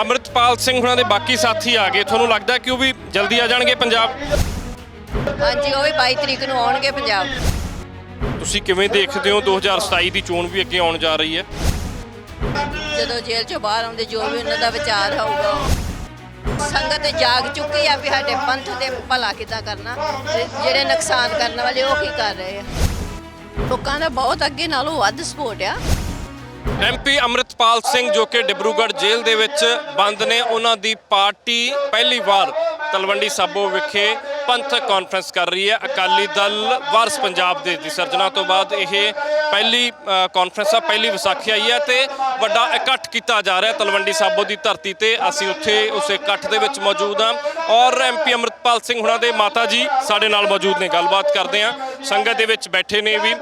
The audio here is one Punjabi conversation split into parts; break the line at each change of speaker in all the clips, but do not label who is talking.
ਅਮਰਿਤਪਾਲ ਸਿੰਘ ਹੁਣਾਂ ਦੇ ਬਾਕੀ ਸਾਥੀ ਆ ਗਏ। ਤੁਹਾਨੂੰ ਲੱਗਦਾ ਕਿ ਉਹ ਵੀ ਜਲਦੀ ਆ ਜਾਣਗੇ ਪੰਜਾਬ?
ਹਾਂਜੀ ਉਹ ਵੀ 22 ਤਰੀਕ ਨੂੰ ਆਉਣਗੇ ਪੰਜਾਬ।
ਤੁਸੀਂ ਕਿਵੇਂ ਦੇਖਦੇ ਹੋ 2027 ਦੀ ਚੋਣ ਵੀ ਅੱਗੇ ਆਉਣ ਜਾ ਰਹੀ ਹੈ?
ਜਦੋਂ ਜੇਲ੍ਹ ਚੋਂ ਬਾਹਰ ਆਉਂਦੇ ਜੋ ਵੀ ਉਹਨਾਂ ਦਾ ਵਿਚਾਰ ਹੋਊਗਾ ਸੰਗਤ ਜਾਗ ਚੁੱਕੀ ਆ ਵੀ ਸਾਡੇ ਪੰਥ ਦੇ ਭਲਾ ਕਿੱਦਾਂ ਕਰਨਾ ਤੇ ਜਿਹੜੇ ਨੁਕਸਾਨ ਕਰਨ ਵਾਲੇ ਉਹ ਕੀ ਕਰ ਰਹੇ ਆ। ਲੋਕਾਂ ਦਾ ਬਹੁਤ ਅੱਗੇ ਨਾਲੋਂ ਵੱਧ ਸਪੋਰਟ ਆ।
ਐਮਪੀ ਅਮਰਿਤਪਾਲ ਸਿੰਘ ਜੋ ਕਿ ਡਿਬਰੂਗੜ੍ਹ ਜੇਲ੍ਹ ਦੇ ਵਿੱਚ ਬੰਦ ਨੇ, ਉਹਨਾਂ ਦੀ ਪਾਰਟੀ ਪਹਿਲੀ ਵਾਰ ਤਲਵੰਡੀ ਸਾਬੋ ਵਿਖੇ ਪੰਥਕ ਕਾਨਫਰੰਸ ਕਰ ਰਹੀ ਹੈ। ਅਕਾਲੀ ਦਲ ਵਾਰਸ ਪੰਜਾਬ ਦੇ ਦੀ ਸਿਰਜਣਾ ਤੋਂ ਬਾਅਦ ਇਹ ਪਹਿਲੀ ਕਾਨਫਰੰਸ ਆ, ਪਹਿਲੀ ਵਿਸਾਖੀ ਆਈ ਹੈ ਤੇ ਵੱਡਾ ਇਕੱਠ ਕੀਤਾ ਜਾ ਰਿਹਾ ਤਲਵੰਡੀ ਸਾਬੋ ਦੀ ਧਰਤੀ ਤੇ। ਅਸੀਂ ਉੱਥੇ ਉਸ ਇਕੱਠ ਦੇ ਵਿੱਚ ਮੌਜੂਦ ਹਾਂ ਔਰ ਐਮਪੀ ਅਮਰਿਤਪਾਲ ਸਿੰਘ ਹੁਣਾਂ ਦੇ ਮਾਤਾ ਜੀ ਸਾਡੇ ਨਾਲ ਮੌਜੂਦ ਨੇ। ਗੱਲਬਾਤ ਕਰਦੇ ਹਾਂ। ਸੰਗਤ ਦੇ ਵਿੱਚ ਬੈਠੇ ਨੇ ਵੀ।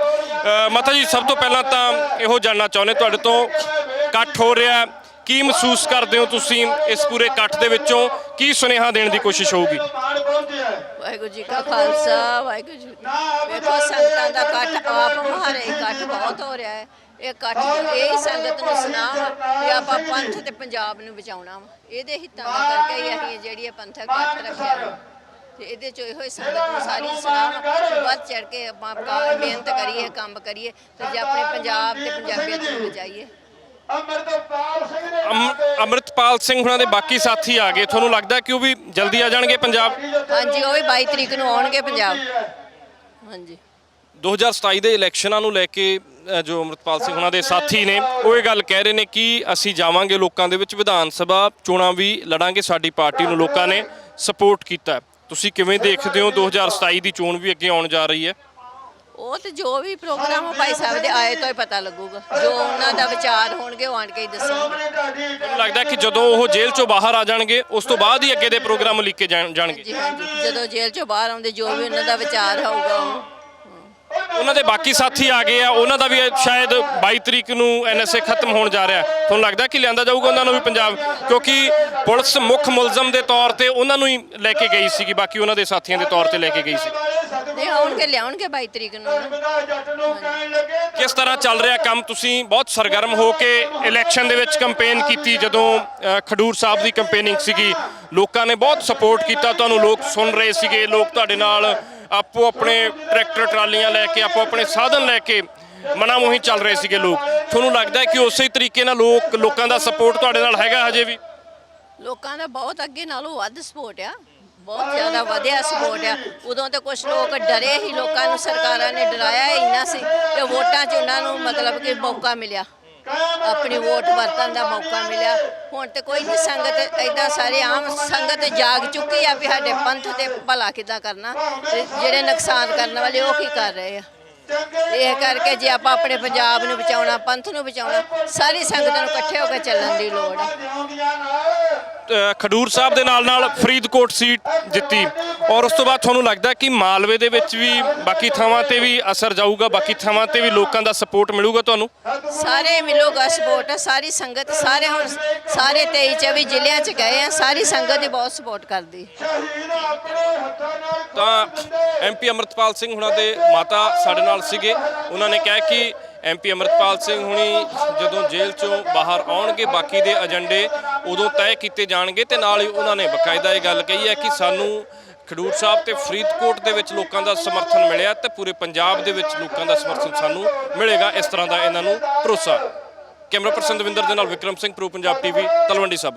ਮਾਤਾ ਜੀ, ਸਭ ਤੋਂ ਪਹਿਲਾਂ ਤਾਂ ਇਹੋ ਜਾਣਨਾ ਚਾਹੁੰਦੇ ਤੁਹਾਡੇ ਤੋਂ ਇਕੱਠ ਹੋ ਰਿਹਾ ਕੀ ਮਹਿਸੂਸ ਕਰਦੇ ਹੋ ਤੁਸੀਂ ਇਸ ਪੂਰੇ ਇਕੱਠ ਦੇ ਵਿੱਚੋਂ? ਕੀ ਸੁਨੇਹਾ ਦੇਣ ਦੀ ਕੋਸ਼ਿਸ਼ ਹੋਊਗੀ?
ਵਾਹਿਗੁਰੂ ਜੀ ਕਾ ਖਾਲਸਾ, ਵਾਹਿਗੁਰੂ ਜੀ ਵੇਖੋ, ਸੰਗਤਾਂ ਦਾ ਇਕੱਠ ਆਪ ਮਹਾਰੇ ਇਕੱਠ ਬਹੁਤ ਹੋ ਰਿਹਾ ਹੈ। ਇਹ ਇਕੱਠ ਇਹ ਸੰਗਤ ਨੂੰ ਸੁਨਾਮ ਕਿ ਆਪਾਂ ਪੰਥ ਤੇ ਪੰਜਾਬ ਨੂੰ ਬਚਾਉਣਾ ਵਾ। ਇਹਦੇ ਹਿੱਤਾਂ ਦਾ ਕਰਕੇ ਹੀ ਅਸੀਂ ਜਿਹੜੀ ਇਹ ਪੰਥਕ ਇਕੱਠ ਰੱਖਿਆ ਤੇ ਇਹਦੇ ਚੋਂ ਇਹੋ ਹੀ ਸੰਗਤ ਨੂੰ ਸਾਰੀ ਸੁਨਾਮ ਕਿ ਵੱਧ ਚੜ ਕੇ ਆਪਾਂ ਕਾ- ਮਿਹਨਤ ਕਰੀਏ ਕੰਮ ਕਰੀਏ ਤੇ ਜੇ ਆਪਣੇ ਪੰਜਾਬ ਤੇ ਪੰਜਾਬੀਅਤ ਨੂੰ ਬਚਾਈਏ।
ਅਮ- ਅਮਰਿਤਪਾਲ ਸਿੰਘ ਹੁਣਾਂ ਦੇ ਬਾਕੀ ਸਾਥੀ ਆ ਗਏ। ਤੁਹਾਨੂੰ ਲੱਗਦਾ ਕਿ ਉਹ ਵੀ ਜਲਦੀ ਆ ਜਾਣਗੇ ਪੰਜਾਬ?
ਹਾਂਜੀ ਉਹ ਵੀ 22 ਤਰੀਕ ਨੂੰ ਆਉਣਗੇ ਪੰਜਾਬ। ਹਾਂਜੀ।
2027 ਦੇ ਇਲੈਕਸ਼ਨਾਂ ਨੂੰ ਲੈ ਕੇ ਅ, ਜੋ ਅਮਰਿਤਪਾਲ ਸਿੰਘ ਹੁਣਾਂ ਦੇ ਸਾਥੀ ਨੇ ਉਹ ਇਹ ਗੱਲ ਕਹਿ ਰਹੇ ਨੇ ਕਿ ਅਸੀਂ ਜਾਵਾਂਗੇ ਲੋਕਾਂ ਦੇ ਵਿੱਚ ਵਿਧਾਨ ਸਭਾ ਚੋਣਾਂ ਵੀ ਲੜਾਂਗੇ ਸਾਡੀ ਪਾਰਟੀ ਨੂੰ ਲੋਕਾਂ ਨੇ ਸਪੋਰਟ ਕੀਤਾ ਹੈ। ਤੁਸੀਂ ਕਿਵੇਂ ਦੇਖਦੇ ਹੋ 2027 ਦੀ ਚੋਣ ਵੀ ਅੱਗੇ ਆਉਣ ਜਾ ਰਹੀ ਹੈ?
ਉਹ ਤੇ ਜੋ ਵੀ ਪ੍ਰੋਗਰਾਮ ਭਾਈ ਸਾਹਿਬ ਦੇ ਆਏ ਤੋਂ ਹੀ ਪਤਾ ਲੱਗੂਗਾ। ਜੋ ਉਹਨਾਂ ਦਾ ਵਿਚਾਰ ਹੋਣਗੇ ਉਹ ਆਣ ਕੇ ਹੀ ਦੱਸਣਗੇ।
ਮੈਨੂੰ ਲੱਗਦਾ ਕਿ ਜਦੋਂ ਉਹ ਜੇਲ੍ਹ ਚੋਂ ਬਾਹਰ ਆ ਜਾਣਗੇ ਉਸ ਤੋਂ ਬਾਅਦ ਹੀ ਅੱਗੇ ਦੇ ਪ੍ਰੋਗਰਾਮ ਲਿਖੇ ਜਾਣਗੇ।
ਜੀ ਹਾਂਜੀ। ਜਦੋਂ ਜੇਲ੍ਹ ਚੋਂ ਬਾਹਰ ਆਉਂਦੇ ਜੋ ਵੀ ਉਹਨਾਂ ਦਾ ਵਿਚਾਰ ਹੋਊਗਾ ਉਹ
ਉਹਨਾਂ ਦੇ ਬਾਕੀ ਸਾਥੀ ਆ ਗਏ ਆ ਉਹਨਾਂ ਦਾ ਵੀ ਸ਼ਾਇਦ 22 ਤਰੀਕ ਨੂੰ ਐਨਐਸਏ ਖਤਮ ਹੋਣ ਜਾ ਰਿਹਾ। ਤੁਹਾਨੂੰ ਲੱਗਦਾ ਕਿ ਲਿਆਂਦਾ ਜਾਊਗਾ ਉਹਨਾਂ ਨੂੰ ਵੀ ਪੰਜਾਬ ਕਿਉਂਕਿ ਪੁਲਿਸ ਮੁੱਖ ਮੁਲਜ਼ਮ ਦੇ ਤੌਰ ਤੇ ਉਹਨਾਂ ਨੂੰ ਹੀ ਲੈ ਕੇ ਗਈ ਸੀਗੀ ਬਾਕੀ ਉਹਨਾਂ ਦੇ ਸਾਥੀਆਂ ਦੇ ਤੌਰ ਤੇ ਲੈ ਕੇ ਗਈ ਸੀ
ਨਹੀਂ ਆਉਣਗੇ ਲਿਆਉਣਗੇ 22 ਤਰੀਕ ਨੂੰ ਨਾ।
ਕਿਸ ਤਰ੍ਹਾਂ ਚੱਲ ਰਿਹਾ ਕੰਮ ਤੁਸੀਂ ਬਹੁਤ ਸਰਗਰਮ ਹੋ ਕੇ ਇਲੈਕਸ਼ਨ ਦੇ ਵਿੱਚ ਕੈਂਪੇਨ ਕੀਤੀ ਜਦੋਂ ਅ, ਖਡੂਰ ਸਾਹਿਬ ਦੀ ਕੈਂਪੇਨਿੰਗ ਸੀਗੀ ਲੋਕਾਂ ਨੇ ਬਹੁਤ ਸਪੋਰਟ ਕੀਤਾ ਤੁਹਾਨੂੰ ਲੋਕ ਸੁਣ ਰਹੇ ਸੀਗੇ ਲੋਕ ਤੁਹਾਡੇ ਨਾਲ ਆਪੋ ਆਪਣੇ ਟਰੈਕਟਰ ਟਰਾਲੀਆਂ ਲੈ ਕੇ, ਆਪੋ ਆਪਣੇ ਸਾਧਨ ਲੈ ਕੇ ਮਨਾ ਮੋਹੀ ਚੱਲ ਰਹੇ ਸੀਗੇ ਲੋਕ। ਤੁਹਾਨੂੰ ਲੱਗਦਾ ਹੈ ਕਿ ਉਸੇ ਤਰੀਕੇ ਨਾਲ ਲੋਕ, ਲੋਕਾਂ ਦਾ ਸਪੋਰਟ ਤੁਹਾਡੇ ਨਾਲ ਹੈਗਾ ਹਜੇ ਵੀ?
ਲੋਕਾਂ ਦਾ ਬਹੁਤ ਅੱਗੇ ਨਾਲੋਂ ਵੱਧ ਸਪੋਰਟ ਆ। ਬਹੁਤ ਜ਼ਿਆਦਾ ਵਧਿਆ ਸਪੋਰਟ ਆ। ਉਦੋਂ ਤੇ ਕੁਝ ਲੋਕ ਡਰੇ ਹੀ ਲੋਕਾਂ ਨੂੰ ਸਰਕਾਰਾਂ ਨੇ ਡਰਾਇਆ ਇੰਨਾ ਸੀ ਕਿ ਵੋਟਾਂ 'ਚ ਉਹਨਾਂ ਨੂੰ ਮਤਲਬ ਕਿ ਮੌਕਾ ਮਿਲਿਆ। ਆਪਣੀ ਵੋਟ ਵਰਤਣ ਦਾ ਮੌਕਾ ਮਿਲਿਆ। ਹੁਣ ਤੇ ਕੋਈ ਨਹੀਂ ਸੰਗਤ ਐਦਾਂ ਸਾਰੇ ਆਮ ਸੰਗਤ ਜਾਗ ਚੁੱਕੀ ਆ ਵੀ ਸਾਡੇ ਪੰਥ ਤੇ ਭਲਾ ਕਿੱਦਾਂ ਕਰਨਾ ਤੇ ਜਿਹੜੇ ਨੁਕਸਾਨ ਕਰਨ ਵਾਲੇ ਉਹ ਕੀ ਕਰ ਰਹੇ ਆ। ਇਹ ਕਰਕੇ ਜੇ ਆਪਾਂ ਆਪਣੇ ਪੰਜਾਬ ਨੂੰ ਬਚਾਉਣਾ ਪੰਥ ਨੂੰ ਬਚਾਉਣਾ ਸਾਰੀ ਸੰਗਤ ਨੂੰ ਇਕੱਠੇ ਹੋ ਕੇ ਚੱਲਣ ਦੀ ਲੋੜ ਹੈ
ਖਡੂਰ ਸਾਹਿਬ ਦੇ ਨਾਲ ਨਾਲ ਫਰੀਦਕੋਟ ਸੀਟ ਜਿੱਤੀ। ਔਰ ਉਸ ਤੋਂ ਬਾਅਦ ਤੁਹਾਨੂੰ ਲੱਗਦਾ ਕਿ ਮਾਲਵੇ ਦੇ ਵਿੱਚ ਵੀ ਬਾਕੀ ਥਾਵਾਂ ਤੇ ਵੀ ਅਸਰ ਜਾਊਗਾ ਬਾਕੀ ਥਾਵਾਂ ਤੇ ਵੀ ਲੋਕਾਂ ਦਾ ਸਪੋਰਟ ਮਿਲੂਗਾ ਤੁਹਾਨੂੰ?
ਸਾਰੇ ਮਿਲੂਗਾ ਸਪੋਰਟ ਸਾਰੀ ਸੰਗਤ ਸਾਰੇ ਹੁਣ ਸਾਰੇ 23 24 ਜ਼ਿਲ੍ਹਿਆਂ ਚ ਗਏ ਆ ਸਾਰੀ ਸੰਗਤ ਦੀ ਬਹੁਤ ਸਪੋਰਟ ਕਰਦੀ।
ਤਾਂ ਐਮਪੀ ਅਮਰਤਪਾਲ ਸਿੰਘ ਹੁਣਾਂ ਦੇ ਮਾਤਾ ਸਾਡੇ ਨਾਲ ਸੀਗੇ। ਉਹਨਾਂ ਨੇ ਕਿਹਾ ਕਿ ਐਮਪੀ ਅਮਰਤਪਾਲ ਸਿੰਘ ਹੁਣੀ ਜਦੋਂ ਜੇਲ੍ਹ ਚੋਂ ਬਾਹਰ ਆਉਣਗੇ, ਬਾਕੀ ਦੇ ਏਜੰਡੇ ਉਦੋਂ ਤੈਅ ਕੀਤੇ ਜਾਣਗੇ ਤੇ ਨਾਲ ਹੀ ਉਹਨਾਂ ਨੇ ਬਕਾਇਦਾ ਇਹ ਗੱਲ ਕਹੀ ਹੈ ਕਿ ਸਾਨੂੰ ਖਡੂਰ ਸਾਹਿਬ ਤੇ ਫਰੀਦਕੋਟ ਦੇ ਵਿੱਚ ਲੋਕਾਂ ਦਾ ਸਮਰਥਨ ਮਿਲਿਆ ਤੇ ਪੂਰੇ ਪੰਜਾਬ ਦੇ ਵਿੱਚ ਲੋਕਾਂ ਦਾ ਸਮਰਥਨ ਸਾਨੂੰ ਮਿਲੇਗਾ। ਇਸ ਤਰ੍ਹਾਂ ਦਾ ਇਹਨਾਂ ਨੂੰ ਭਰੋਸਾ। ਕੈਮਰਾ ਪਰਸਨ ਦਵਿੰਦਰ ਦੇ ਨਾਲ ਵਿਕਰਮ ਸਿੰਘ, ਪ੍ਰੋ ਪੰਜਾਬ ਟੀਵੀ, ਤਲਵੰਡੀ ਸਾਬੋ।